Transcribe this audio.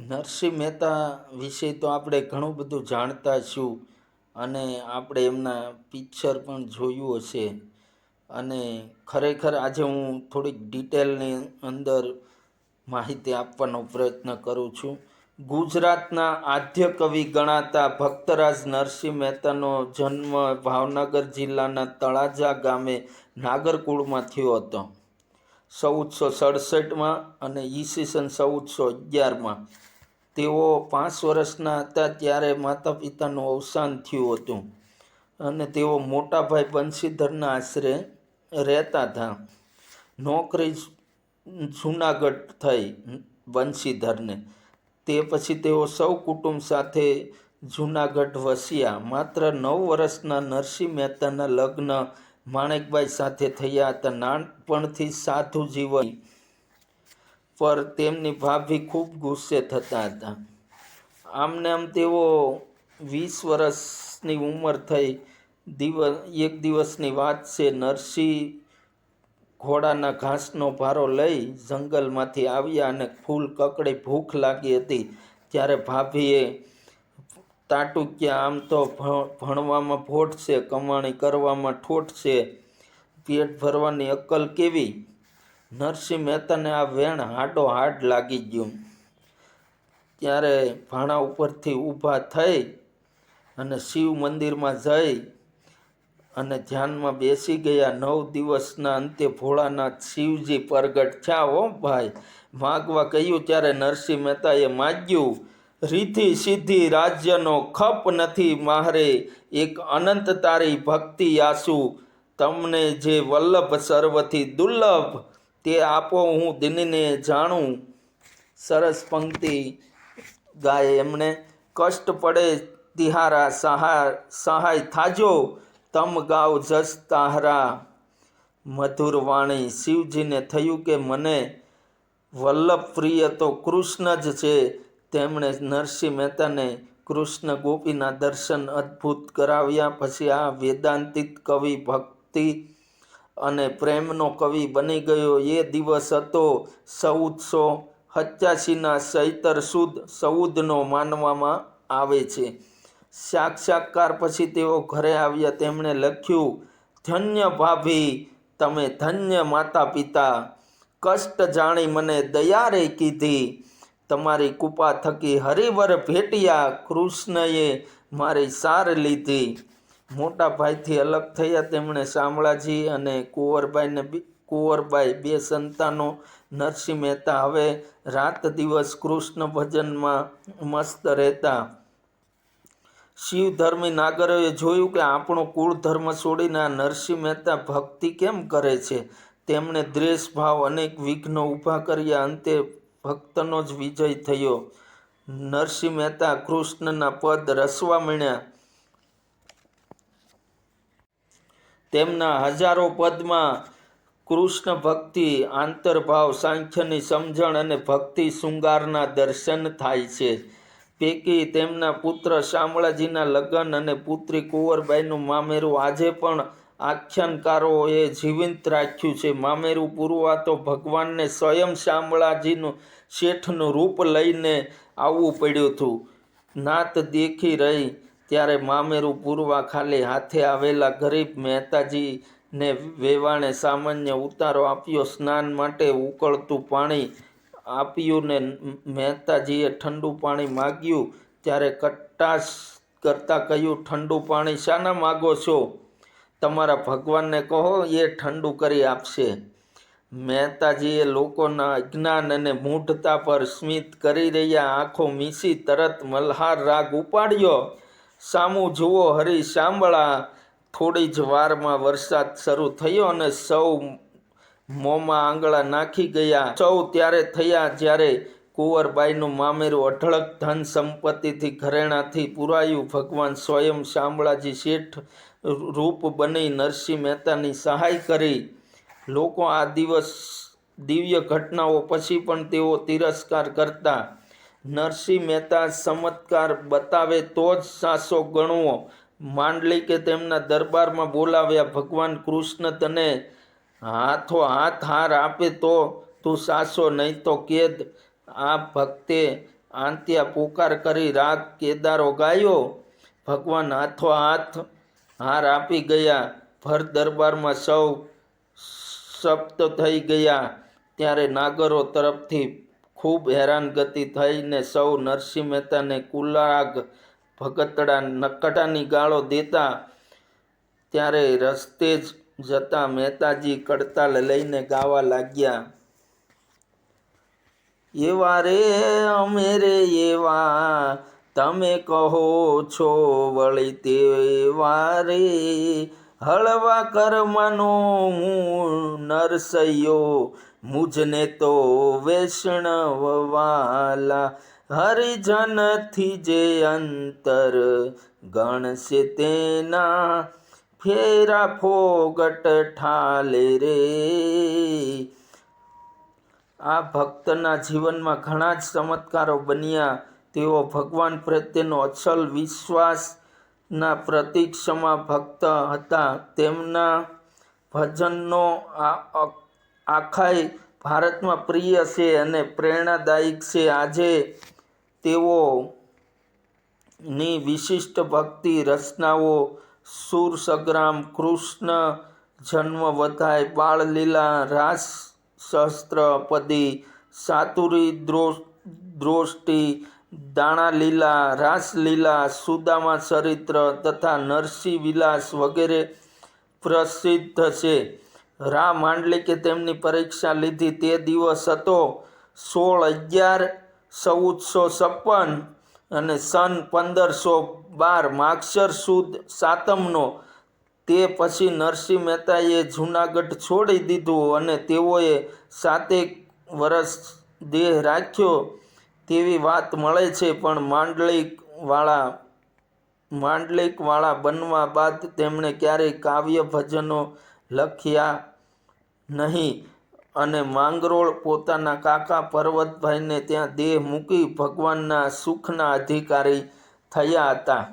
નરસિંહ મહેતા વિશે તો આપણે ઘણું બધું જાણતા છું અને આપણે એમના પિક્ચર પણ જોયું હશે. અને ખરેખર આજે હું થોડીક ડિટેલની અંદર માહિતી આપવાનો પ્રયત્ન કરું છું. ગુજરાતના આદ્ય કવિ ગણાતા ભક્તરાજ નરસિંહ મહેતાનો જન્મ ભાવનગર જિલ્લાના તળાજા ગામે નાગરકુળમાં થયો હતો. ચૌદસો સડસઠમાં અને ઈસવીસન ચૌદસો અગિયારમાં. તેઓ પાંચ વર્ષના હતા ત્યારે માતા પિતાનું અવસાન થયું હતું અને તેઓ મોટાભાઈ બંશીધરના આશરે રહેતા હતા. નોકરી જુનાગઢ થઈ બંશીધરને. તે પછી તેઓ સૌ કુટુંબ સાથે જુનાગઢ વસ્યા. માત્ર નવ વર્ષના નરસિંહ મહેતાના લગ્ન માણેકબાઈ સાથે થયા હતા. નાનપણથી સાધુ જીવન. પર તેમની ભાભી ખૂબ ગુસ્સે થતા હતા. આમને આમ તેઓ વીસ વર્ષની ઉંમર થઈ. દિવસ, એક દિવસની વાત છે, નરસિંહ ઘોડાના ઘાસનો ભારો લઈ જંગલમાંથી આવ્યા અને ફૂલ કકડી ભૂખ લાગી હતી. ત્યારે ભાભીએ તાટુક્યા આમ તો ભણવામાં ભોટ છે, કમાણી કરવામાં ઠોઠ છે. પેટ ભરવાની અક્કલ કેવી? નરસિંહ મહેતાને આ વેણ હાડો હાડ લાગી ગયું. ત્યારે ભાણા ઉપરથી ઊભા થઈ અને શિવ મંદિરમાં જઈ અને ધ્યાનમાં બેસી ગયા. નવ દિવસના અંતે ભોળાનાથ શિવજી પ્રગટ થયા. હો ભાઈ, માગવા કહ્યું ત્યારે નરસિંહ મહેતાએ માગ્યું રીતિ સિદ્ધિ રાજ્યનો ખપ નથી મારે એક અનંત તારી ભક્તિ આસુ. તમને જે વલ્લભ સર્વથી દુર્લભ, તે આપો હું દિનને જાણું. સરસ પંક્તિ ગાય એમણે, કષ્ટ પડે તિહારા સહાય સહાય થાજો, તમ ગાવ જસ તાહરા. મધુર વાણી શિવજીને થયું કે મને, વલ્લભ પ્રિય તો કૃષ્ણ જ છે તેમણે નરસિંહ મહેતાને કૃષ્ણ ગોપીના દર્શન અદ્ભુત કરાવ્યા. પછી આ વેદાંતિત કવિ ભક્તિ અને પ્રેમનો કવિ બની ગયો. એ દિવસ હતો ચૌદસો સત્યાસીના ચૈતર સુદ ચૌદનો માનવામાં આવે છે. સાક્ષાત્કાર પછી તેઓ ઘરે આવ્યા. તેમણે લખ્યું, ધન્ય ભાભી, તમે ધન્ય માતા પિતા કષ્ટ જાણી મને દયા રે કીધી. તમારી કૃપા થકી હરિવર ભેટ્યા કૃષ્ણએ મારી સાર લીધી. મોટા ભાઈથી અલગ થયા તેમણે શામળાજી અને કુંવરબાઈને કુંવરબાઈ બે સંતાનો, નરસિંહ મહેતા હવે રાત દિવસ કૃષ્ણ ભજનમાં મસ્ત રહેતા. શિવધર્મી નાગરોએ જોયું કે આપણો કુળ ધર્મ છોડીને આ નરસિંહ મહેતા ભક્તિ કેમ કરે છે? તેમણે દ્વેષભાવ અનેક વિઘ્નો ઊભા કર્યા. અંતે ભક્તનો જ વિજય થયો. નરસિંહ મહેતા કૃષ્ણના પદ રસવા મળ્યા તેમના હજારો પદમાં કૃષ્ણ ભક્તિ, આંતરભાવ, સાંખ્યની સમજણ અને ભક્તિ શૃંગારના દર્શન થાય છે. પૈકી તેમના પુત્ર શામળાજીના લગ્ન અને પુત્રી કુંવરબાઈનું મામેરું આજે પણ આખ્યાનકારોએ જીવંત રાખ્યું છે. મામેરું પૂરવા તો ભગવાનને સ્વયં શામળાજીનું શેઠનું રૂપ લઈને આવવું પડ્યું હતું. નાત દેખી રહી ત્યારે મામેરું પૂરવા ખાલી હાથે આવેલા ગરીબ મહેતાજીને વેવાણે સામાન્ય ઉતારો આપ્યો. સ્નાન માટે ઉકળતું પાણી આપ્યું ને મહેતાજીએ ઠંડુ પાણી માગ્યું ત્યારે કટાશ કરતાં કહ્યું, ઠંડુ પાણી શાના માગો છો? તમારા ભગવાનને કહો, એ ઠંડુ કરી આપશે. મહેતાજીએ લોકોના અજ્ઞાન અને મૂઢતા પર સ્મિત કરી રહ્યા આંખો મીસી તરત મલ્હાર રાગ ઉપાડ્યો. સામું જુઓ, હરી સાંભળા થોડી જ વારમાં વરસાદ શરૂ થયો અને સૌ મોંમાં આંગળા નાખી ગયા. સૌ ત્યારે થયા જ્યારે કુંવરબાઈનું મામેરું અઢળક ધન સંપત્તિથી ઘરેણાથી પુરાયું. ભગવાન સ્વયં શામળાજી શેઠ રૂપ બની નરસિંહ મહેતાની સહાય કરી. લોકો આ દિવસ દિવ્ય ઘટનાઓ પછી પણ તેઓ તિરસ્કાર કરતા. નરસિંહ મહેતા ચમત્કાર બતાવે તો જ સાસો ગણવો માંડલી કે તેમના દરબારમાં બોલાવ્યા ભગવાન કૃષ્ણ તને હાથો હાથ હાર આપે તો તું સાસો નહીં તો કેદ. આ ભક્તે આંત્યા પોકાર કરી રાગ કેદારો ગાયો. ભગવાન હાથો હાથ હાર આપી ગયા. ભર દરબારમાં સૌ સપ્ત થઈ ગયા. ત્યારે નાગરો તરફથી ખૂબ હેરાનગતિ થઈને સૌ નરસિંહ મહેતાને કુલાગ ભગતડા નકટાની ગાળો દેતા ત્યારે રસ્તે જ જતા મહેતાજી કડતાલ લઈને ગાવા લાગ્યા. એવા રે, અમે રે, એવા તમે કહો છો વળી તે વારે હળવા કર્મનો હું નરસૈયો. મુજને તો વૈષ્ણવવાલા હરિજનથી જે અંતર ગણશે તેના ફેરા ફોગટ ઠાલે રે. આ ભક્તના જીવનમાં ઘણા જ ચમત્કારો બન્યા. તેઓ ભગવાન પ્રત્યેનો અચલ વિશ્વાસના પ્રતીક્ષમાં ભક્ત હતા. તેમના ભજનનો આખાય ભારતમાં પ્રિય છે અને પ્રેરણાદાયક છે. આજે તેઓ ની વિશિષ્ટ ભક્તિ રચનાઓ સુર, સંગ્રામ, કૃષ્ણ, જન્મ વધાય બાળલીલા રાસ, સહસ્ત્રપદી, સાતુરી દ્રો- દ્રોષ્ટિ દાણાલીલા રાસલીલા સુદામા ચરિત્ર તથા નરસિંહ વિલાસ વગેરે પ્રસિદ્ધ છે. રા માંડલિકે તેમની પરીક્ષા લીધી. તે દિવસ હતો સોળ અગિયાર, ચૌદસો છપ્પન અને સન પંદરસો બાર માક્ષર સુદ સાતમનો. તે પછી નરસિંહ મહેતાએ જૂનાગઢ છોડી દીધું અને તેઓએ સાતેક વર્ષ દેહ રાખ્યો. તેવી વાત મળે છે, પણ માંડલિકવાળા માંડલિકવાળા બનવા બાદ તેમણે ક્યારેય કાવ્ય ભજનો લખ્યા નહીં અને માંગરોળ પોતાના કાકા પર્વતભાઈને ત્યાં દેહ મૂકી ભગવાનના સુખના અધિકારી થયા હતા.